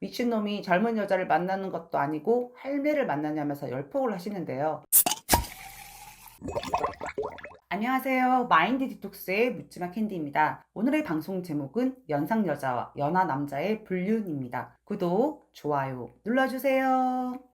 미친놈이 젊은 여자를 만나는 것도 아니고 할매를 만나냐면서 열폭을 하시는데요. 안녕하세요. 마인드 디톡스의 묻지마 캔디입니다. 오늘의 방송 제목은 연상 여자와 연하 남자의 불륜입니다. 구독, 좋아요 눌러주세요.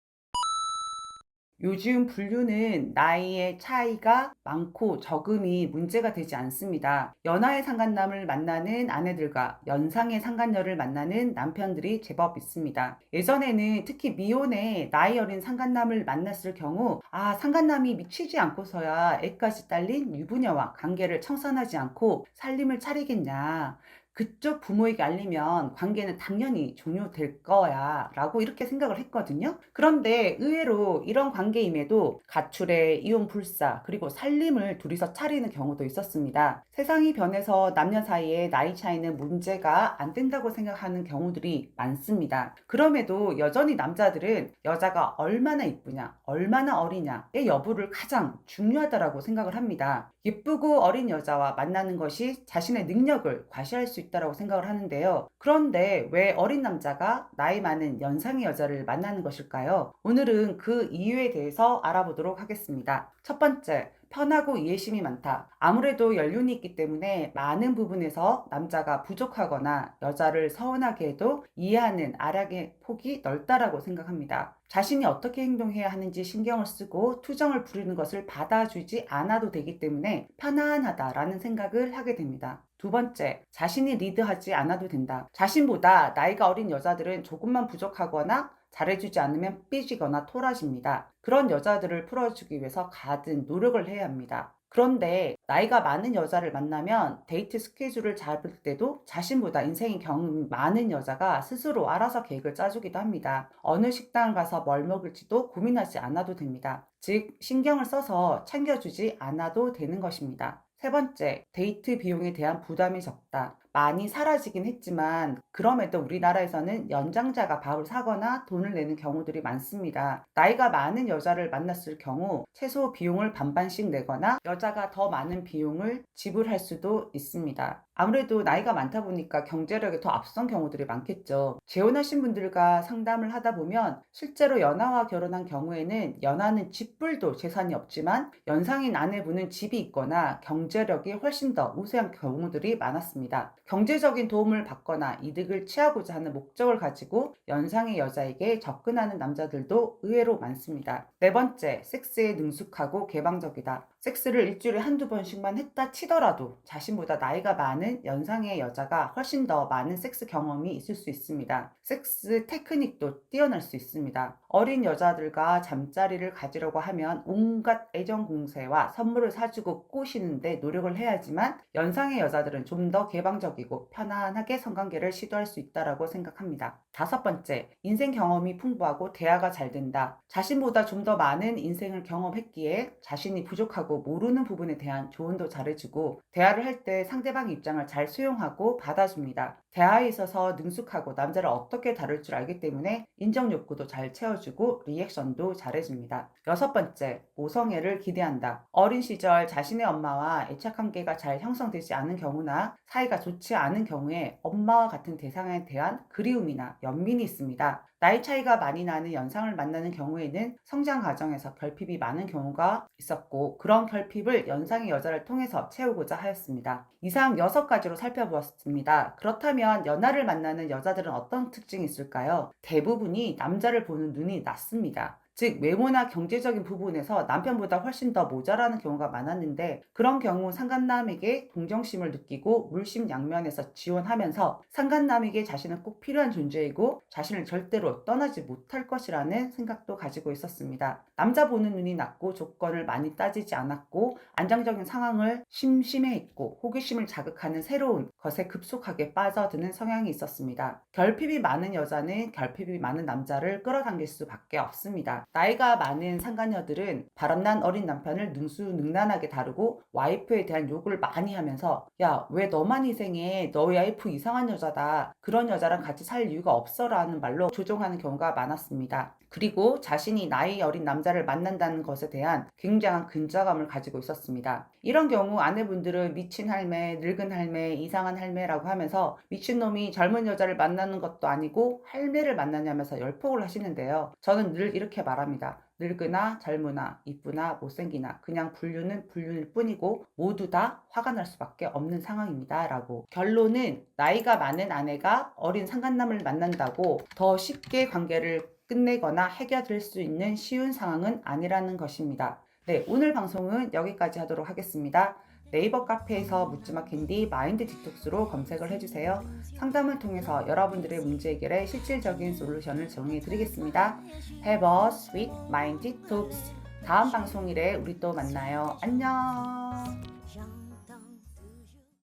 요즘 분류는 나이의 차이가 많고 적음이 문제가 되지 않습니다. 연하의 상간남을 만나는 아내들과 연상의 상간녀를 만나는 남편들이 제법 있습니다. 예전에는 특히 미혼의 나이 어린 상간남을 만났을 경우 아 상간남이 미치지 않고서야 애까지 딸린 유부녀와 관계를 청산하지 않고 살림을 차리겠냐 그쪽 부모에게 알리면 관계는 당연히 종료될 거야 라고 이렇게 생각을 했거든요. 그런데 의외로 이런 관계임에도 가출에 이혼 불사 그리고 살림을 둘이서 차리는 경우도 있었습니다. 세상이 변해서 남녀 사이에 나이 차이는 문제가 안 된다고 생각하는 경우들이 많습니다. 그럼에도 여전히 남자들은 여자가 얼마나 이쁘냐, 얼마나 어리냐의 여부를 가장 중요하다라고 생각을 합니다. 예쁘고 어린 여자와 만나는 것이 자신의 능력을 과시할 수 있다고 생각을 하는데요. 그런데 왜 어린 남자가 나이 많은 연상의 여자를 만나는 것일까요? 오늘은 그 이유에 대해서 알아보도록 하겠습니다. 첫 번째, 편하고 이해심이 많다. 아무래도 연륜이 있기 때문에 많은 부분에서 남자가 부족하거나 여자를 서운하게 해도 이해하는 아락의 폭이 넓다라고 생각합니다. 자신이 어떻게 행동해야 하는지 신경을 쓰고 투정을 부리는 것을 받아주지 않아도 되기 때문에 편안하다라는 생각을 하게 됩니다. 두 번째, 자신이 리드하지 않아도 된다. 자신보다 나이가 어린 여자들은 조금만 부족하거나 잘해주지 않으면 삐지거나 토라집니다. 그런 여자들을 풀어주기 위해서 가든 노력을 해야 합니다. 그런데 나이가 많은 여자를 만나면 데이트 스케줄을 잡을 때도 자신보다 인생의 경험이 많은 여자가 스스로 알아서 계획을 짜주기도 합니다. 어느 식당 가서 뭘 먹을지도 고민하지 않아도 됩니다. 즉, 신경을 써서 챙겨주지 않아도 되는 것입니다. 세 번째, 데이트 비용에 대한 부담이 적다. 많이 사라지긴 했지만 그럼에도 우리나라에서는 연장자가 밥을 사거나 돈을 내는 경우들이 많습니다. 나이가 많은 여자를 만났을 경우 최소 비용을 반반씩 내거나 여자가 더 많은 비용을 지불할 수도 있습니다. 아무래도 나이가 많다 보니까 경제력에 더 앞선 경우들이 많겠죠. 재혼하신 분들과 상담을 하다 보면 실제로 연하와 결혼한 경우에는 연하는 집불도 재산이 없지만 연상인 아내분은 집이 있거나 경제력이 훨씬 더 우세한 경우들이 많았습니다. 경제적인 도움을 받거나 이득을 취하고자 하는 목적을 가지고 연상의 여자에게 접근하는 남자들도 의외로 많습니다. 네 번째, 섹스에 능숙하고 개방적이다. 섹스를 일주일에 한두 번씩만 했다 치더라도 자신보다 나이가 많은 연상의 여자가 훨씬 더 많은 섹스 경험이 있을 수 있습니다. 섹스 테크닉도 뛰어날 수 있습니다. 어린 여자들과 잠자리를 가지려고 하면 온갖 애정 공세와 선물을 사주고 꼬시는데 노력을 해야지만 연상의 여자들은 좀 더 개방적이고 편안하게 성관계를 시도할 수 있다라고 생각합니다. 다섯 번째, 인생 경험이 풍부하고 대화가 잘 된다. 자신보다 좀 더 많은 인생을 경험했기에 자신이 부족하고 모르는 부분에 대한 조언도 잘해주고 대화를 할 때 상대방의 입장을 잘 수용하고 받아줍니다. 대화에 있어서 능숙하고 남자를 어떻게 다룰 줄 알기 때문에 인정 욕구도 잘 채워주고 리액션도 잘해줍니다. 여섯 번째, 모성애를 기대한다. 어린 시절 자신의 엄마와 애착 관계가 잘 형성되지 않은 경우나 사이가 좋지 않은 경우에 엄마와 같은 대상에 대한 그리움이나 연민이 있습니다. 나이 차이가 많이 나는 연상을 만나는 경우에는 성장 과정에서 결핍이 많은 경우가 있었고 그런 결핍을 연상의 여자를 통해서 채우고자 하였습니다. 이상 6가지로 살펴보았습니다. 그렇다면 연하를 만나는 여자들은 어떤 특징이 있을까요? 대부분이 남자를 보는 눈이 낮습니다. 즉 외모나 경제적인 부분에서 남편보다 훨씬 더 모자라는 경우가 많았는데 그런 경우 상간남에게 동정심을 느끼고 물심양면에서 지원하면서 상간남에게 자신은 꼭 필요한 존재이고 자신을 절대로 떠나지 못할 것이라는 생각도 가지고 있었습니다. 남자 보는 눈이 낮고 조건을 많이 따지지 않았고 안정적인 상황을 심심해했고 호기심을 자극하는 새로운 것에 급속하게 빠져드는 성향이 있었습니다. 결핍이 많은 여자는 결핍이 많은 남자를 끌어당길 수밖에 없습니다. 나이가 많은 상간녀들은 바람난 어린 남편을 능수능란하게 다루고 와이프에 대한 욕을 많이 하면서 야 왜 너만 희생해 너희 와이프 이상한 여자다 그런 여자랑 같이 살 이유가 없어 라는 말로 조종하는 경우가 많았습니다. 그리고 자신이 나이 어린 남자를 만난다는 것에 대한 굉장한 근자감을 가지고 있었습니다. 이런 경우 아내분들은 미친 할매, 늙은 할매, 이상한 할매라고 하면서 미친놈이 젊은 여자를 만나는 것도 아니고 할매를 만나냐면서 열폭을 하시는데요. 저는 늘 이렇게 말합니다. 늙으나 젊으나 이쁘나 못생기나 그냥 분류는 분류일 뿐이고 모두 다 화가 날 수밖에 없는 상황입니다. 라고 결론은 나이가 많은 아내가 어린 상간남을 만난다고 더 쉽게 관계를 끝내거나 해결될 수 있는 쉬운 상황은 아니라는 것입니다. 네, 오늘 방송은 여기까지 하도록 하겠습니다. 네이버 카페에서 묻지마 캔디 마인드 디톡스로 검색을 해주세요. 상담을 통해서 여러분들의 문제 해결에 실질적인 솔루션을 제공해 드리겠습니다. Have a sweet mind detox. 다음 방송일에 우리 또 만나요. 안녕.